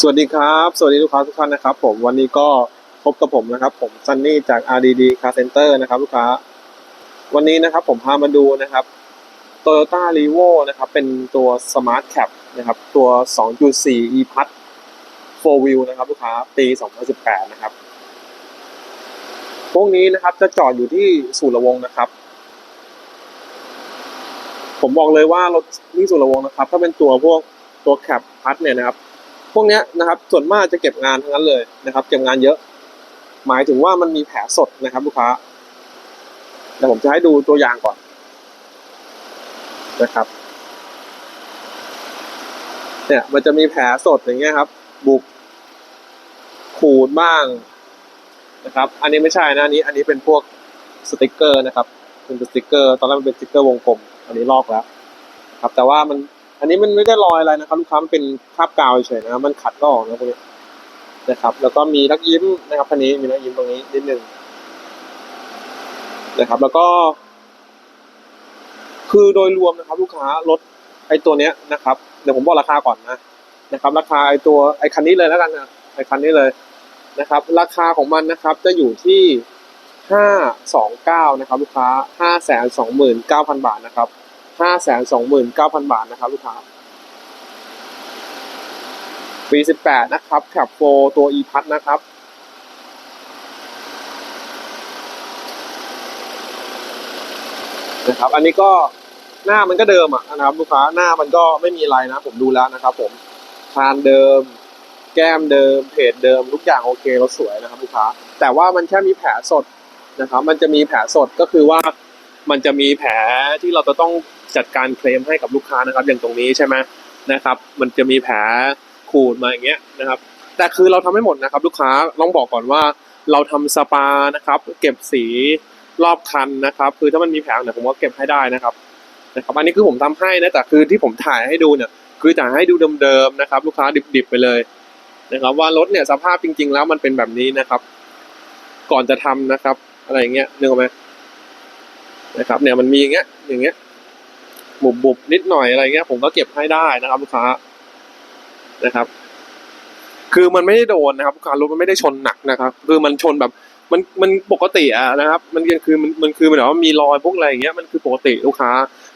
สวัสดีครับ สวัสดีลูกค้าทุกท่านนะครับ ผมวันนี้ก็พบกับผมนะครับ ผมซันนี่จาก RDD Car Center นะครับ ลูกค้า วันนี้นะครับผมพามาดูนะครับ Toyota r e v o นะครับ เป็นตัว Smart Cap นะครับ ตัว 2.4 e p a s 4 Wheel นะครับ ลูกค้าปี 2018 นะครับ พวกนี้นะครับจะจอดอยู่ที่สุรวงนะครับ ผมบอกเลยว่ารถที่สุรวงนะครับ ถ้าเป็นตัวพวกตัวแคปพัดเนี่ยนะครับ พวกนี้นะครับส่วนมากจะเก็บงานทั้งนั้นเลยนะครับ เก็บงานเยอะ หมายถึงว่ามันมีแผลสดนะครับ ลูกค้าเดี๋ยวผมจะให้ดูตัวอย่างก่อนนะครับ เนี่ยมันจะมีแผลสดอย่างเงี้ยครับ บุกขูดบ้างนะครับ อันนี้ไม่ใช่นะอันนี้ อันนี้เป็นพวกสติกเกอร์นะครับเป็นสติกเกอร์ ตอนแรกมันเป็นสติกเกอร์วงกลม อันนี้ลอกแล้ว ครับ แต่ว่ามัน อันนี้มันไม่ได้รอยอะไรนะครับ ลูกค้ามันเป็นคราบกาวเฉยนะครับมันขัดก็ออกนะพวกนี้นะครับ แล้วก็มีรักยิ้มนะครับคันนี้มีรักยิ้มตรงนี้นิดนึงนะครับ แล้วก็ คือโดยรวมนะครับ ลูกค้ารถไอตัวเนี้ยนะครับ เดี๋ยวผมบอกราคาก่อนนะนะครับ ราคาไอตัวไอคันนี้เลยแล้วกันนะไอคันนี้เลยนะครับ ราคาของมันนะครับ จะอยู่ที่ห้าสองเก้านะครับ ลูกค้าห้าแสนสองหมื่นเก้าพันบาทนะครับ ห้าแสนสองหมื่นเก้าพันบาทนะครับลูกค้าปีสิบแปดนะครับแคปโฟตัว e พัทนะครับนะครับ อันนี้ก็หน้ามันก็เดิมอะนะครับ ลูกค้าหน้ามันก็ไม่มีอะไรนะ ผมดูแล้วนะครับ ผมคานเดิม แก้มเดิม เพจเดิมทุกอย่างโอเครถสวยนะครับ ลูกค้า แต่ว่ามันแค่มีแผลสดนะครับ มันจะมีแผลสดก็คือว่ามันจะมีแผลที่เราจะต้อง จัดการเคลมให้กับลูกค้านะครับ อย่างตรงนี้ใช่ไหมนะครับ มันจะมีแผลขูดมาอย่างเงี้ยนะครับ แต่คือเราทำให้หมดนะครับ ลูกค้าต้องบอกก่อนว่าเราทำสปานะครับ เก็บสีรอบคันนะครับ คือถ้ามันมีแผลเนี่ยผมก็เก็บให้ได้นะครับนะครับ อันนี้คือผมทำให้นะแต่คือที่ผมถ่ายให้ดูเนี่ย คือถ่ายให้ดูเดิมๆนะครับ ลูกค้าดิบๆไปเลยนะครับ ว่ารถเนี่ยสภาพจริง ๆ แล้วมันเป็นแบบนี้นะครับ ก่อนจะทำนะครับ อะไรอย่างเงี้ยนึกออกไหมนะครับ เนี่ยมันมีอย่างเงี้ยอย่างเงี้ย บุบบุบนิดหน่อยอะไรเงี้ย ผมก็เก็บให้ได้นะครับ ลูกค้านะครับ คือมันไม่ได้โดนนะครับลูกค้ารถมันไม่ได้ชนหนักนะครับ คือมันชนแบบมันมันปกติอะนะครับ มันยังคือมันมันคือมันแบบว่ามีรอยพวกอะไรอย่างเงี้ยมันคือปกติลูกค้า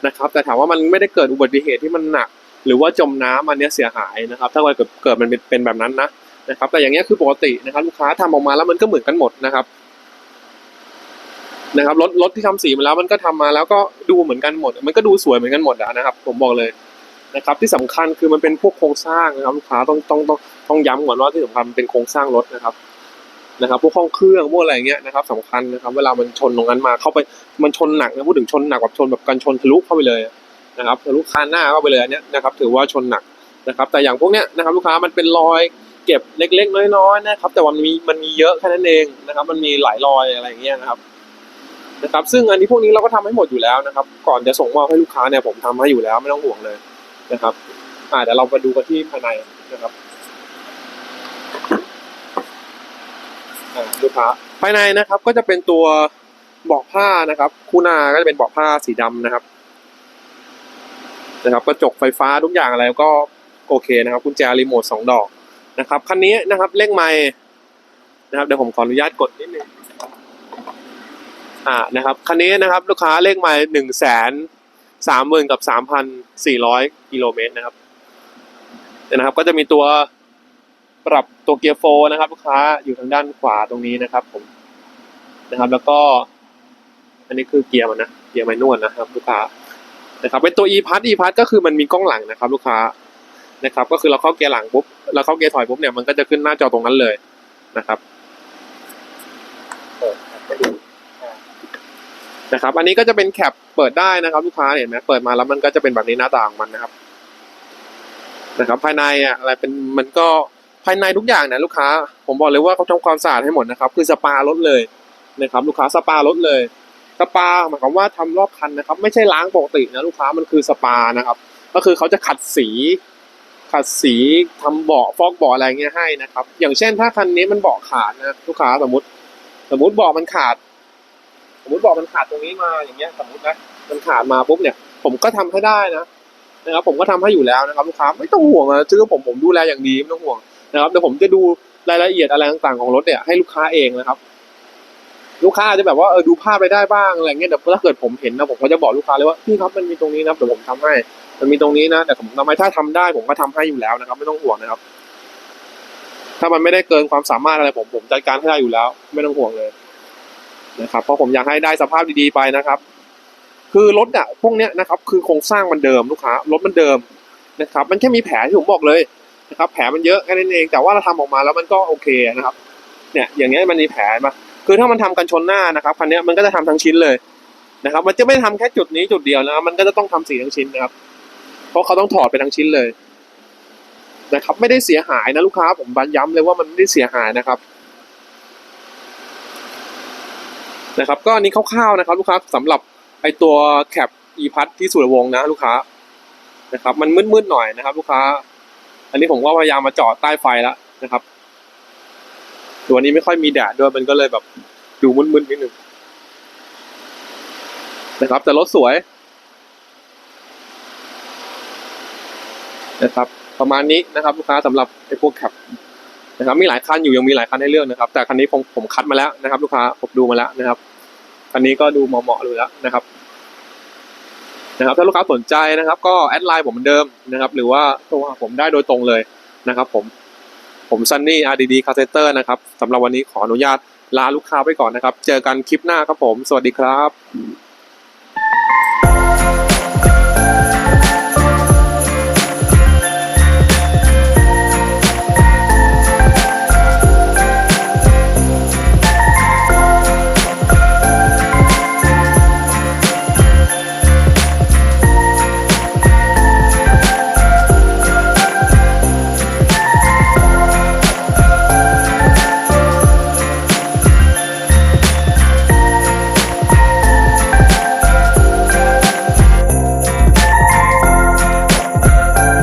นะครับ แต่ถามว่ามันไม่ได้เกิดอุบัติเหตุที่มันหนัก หรือว่าจมน้ำอันเนี้ยเสียหายนะครับ ถ้าเกิดเกิดมันเป็นเป็นแบบนั้นนะนะครับ แต่อย่างเงี้ยคือปกตินะครับ ลูกค้าทำออกมาแล้วมันก็เหมือนกันหมดนะครับ นะครับรถรถที่ทำสีมาแล้วมันก็ทำมาแล้วก็ดูเหมือนกันหมด มันก็ดูสวยเหมือนกันหมดนะครับ ผมบอกเลยนะครับ ที่สำคัญคือมันเป็นพวกโครงสร้างนะครับลูกค้าต้องต้องต้องต้องย้ำก่อนว่าที่สำคัญมันเป็นโครงสร้างรถนะครับนะครับ พวกห้องเครื่องพวกอะไรเงี้ยนะครับสำคัญนะครับ เวลามันชนตรงนั้นมาเข้าไปมันชนหนักนะพูดถึงชนหนักแบบชนแบบกันชนทะลุเข้าไปเลยนะครับทะลุคานหน้าเข้าไปเลยอันเนี้ยนะครับ ถือว่าชนหนักนะครับ แต่อย่างพวกเนี้ยนะครับ ลูกค้ามันเป็นรอยเก็บเล็ก ๆ น้อยๆนะครับ แต่ว่ามันมีมันมีเยอะแค่นั้นเองนะครับ มันมีหลายรอยอะไรเงี้ยนะครับ นะครับซึ่งอันนี้พวกนี้เราก็ทำให้หมดอยู่แล้วนะครับ ก่อนจะส่งมอบให้ลูกค้าเนี่ยผมทำให้อยู่แล้วไม่ต้องห่วงเลยนะครับอ่าเดี๋ยวเรามาดูกันที่ภายในนะครับอ่าลูกค้าภายในนะครับก็จะเป็นตัวเบาะผ้านะครับ คู่หน้าก็จะเป็นเบาะผ้าสีดำนะครับ นะครับกระจกไฟฟ้าทุกอย่างอะไรก็โอเคนะครับกุญแจรีโมทสองดอกนะครับคันนี้นะครับเลขไม้นะครับเดี๋ยวผมขออนุญาตกดนิดนึง อ่านะครับคันนี้นะครับลูกค้าเลขหมาหนึ่งแสนสามหมื่นกับสามพันสี่ร้อยกิโลเมตรนะครับเนี่ยนะครับก็จะมีตัวปรับตัวเกียร์โฟนะครับลูกค้าอยู่ทางด้านขวาตรงนี้นะครับผมนะครับ แล้วก็ อันนี้คือเกียร์มันนะเกียร์ไม้นวดนะครับ ลูกค้านะครับเป็นตัว e p a s e p a s ก็คือมันมีกล้องหลังนะครับ ลูกค้านะครับ ก็คือเราเข้าเกียร์หลังปุ๊บเราเข้าเกียร์ถอยปุ๊บเนี่ยมันก็จะขึ้นหน้าจอตรงนั้นเลยนะครับ นะครับ อันนี้ก็จะเป็นแคปเปิดได้นะครับ ลูกค้าเห็นไหมเปิดมาแล้วมันก็จะเป็นแบบนี้หน้าต่างของมันนะครับนะครับ ภายในอะอะไรเป็นมันก็ภายในทุกอย่างเนี่ยลูกค้า ผมบอกเลยว่าเขาทำความสะอาดให้หมดนะครับ คือสปารถเลยนะครับ ลูกค้าสปารถเลยสปาหมายความว่าทำรอบคันนะครับ ไม่ใช่ล้างปกตินะลูกค้ามันคือสปานะครับ ก็คือเขาจะขัดสีขัดสีทำเบาะฟอกเบาะอะไรเงี้ยให้นะครับ อย่างเช่นถ้าคันนี้มันเบาะขาดนะลูกค้าสมมติ สมมติเบาะมันขาด สมมติบอกมันขาดตรงนี้มาอย่างเงี้ยสมมตินะมันขาดมาปุ๊บเนี่ย ผมก็ทำให้ได้นะนะครับผมก็ทำให้อยู่แล้วนะครับลูกค้าไม่ต้องห่วงนะซื้อผมผมดูแลอย่างดีไม่ต้องห่วงนะครับเดี๋ยวผมจะดูรายละเอียดอะไรต่างๆของรถเนี่ยให้ลูกค้าเองนะครับ ลูกค้าอาจจะแบบว่าเออดูภาพไปได้บ้างอะไรเงี้ยเดี๋ยวถ้าเกิดผมเห็นนะผมก็จะบอกลูกค้าเลยว่าพี่ครับมันมีตรงนี้นะเดี๋ยวผมทำให้ มันมีตรงนี้นะแต่ผมทำให้ถ้าทำได้ ผมก็ทำให้อยู่แล้วนะครับ ไม่ต้องห่วงนะครับ ถ้ามันไม่ได้เกินความสามารถอะไรผมผมจัดการให้ได้อยู่แล้ว ไม่ต้องห่วงเลย นะครับเพราะผมอยากให้ได้สภาพดีๆไปนะครับ คือรถอะพวกเนี้ยนะครับคือโครงสร้างมันเดิมลูกค้ารถมันเดิมนะครับ มันแค่มีแผลที่ผมบอกเลยนะครับ แผลมันเยอะแค่นั้นเองแต่ว่าเราทำออกมาแล้วมันก็โอเคนะครับ เนี่ยอย่างเงี้ยมันมีแผลมาคือถ้ามันทำกันชนหน้านะครับคันนี้มันก็จะทำทั้งชิ้นเลยนะครับ มันจะไม่ทำแค่จุดนี้จุดเดียวนะมันก็จะต้องทำสีทั้งชิ้นนะครับ เพราะเขาต้องถอดไปทั้งชิ้นเลยนะครับ ไม่ได้เสียหายนะลูกค้าผมบันย้ำเลยว่ามันไม่ได้เสียหายนะครับ นะครับก็อันนี้คร่าวๆนะครับ ลูกค้าสำหรับไอตัวแคปอีพัทที่สุรวงนะลูกค้านะครับ มันมืดๆหน่อยนะครับ ลูกค้า อันนี้ผมก็พยายามมาจอดใต้ไฟแล้วนะครับตัวนี้ไม่ค่อยมีแดดด้วยมันก็เลยแบบดูมึนๆนิดนึงนะครับ แต่รถสวยนะครับ ประมาณนี้นะครับ ลูกค้าสำหรับไอพวกแคป นะครับมีหลายคันอยู่ยังมีหลายคันให้เลือกนะครับ แต่คันนี้ผมผมคัดมาแล้วนะครับ ลูกค้าผมดูมาแล้วนะครับคันนี้ก็ดูเหมาะๆเลยแล้วนะครับ นะครับ ถ้าลูกค้าสนใจนะครับ ก็แอดไลน์ผมเหมือนเดิมนะครับ หรือว่าโทรหาผมได้โดยตรงเลยนะครับ ผมผมซันนี่ RDD c a r c e n t e r นะครับสำหรับวันนี้ขออนุญาตลาลูกค้าไปก่อนนะครับ เจอกันคลิปหน้าครับผม สวัสดีครับ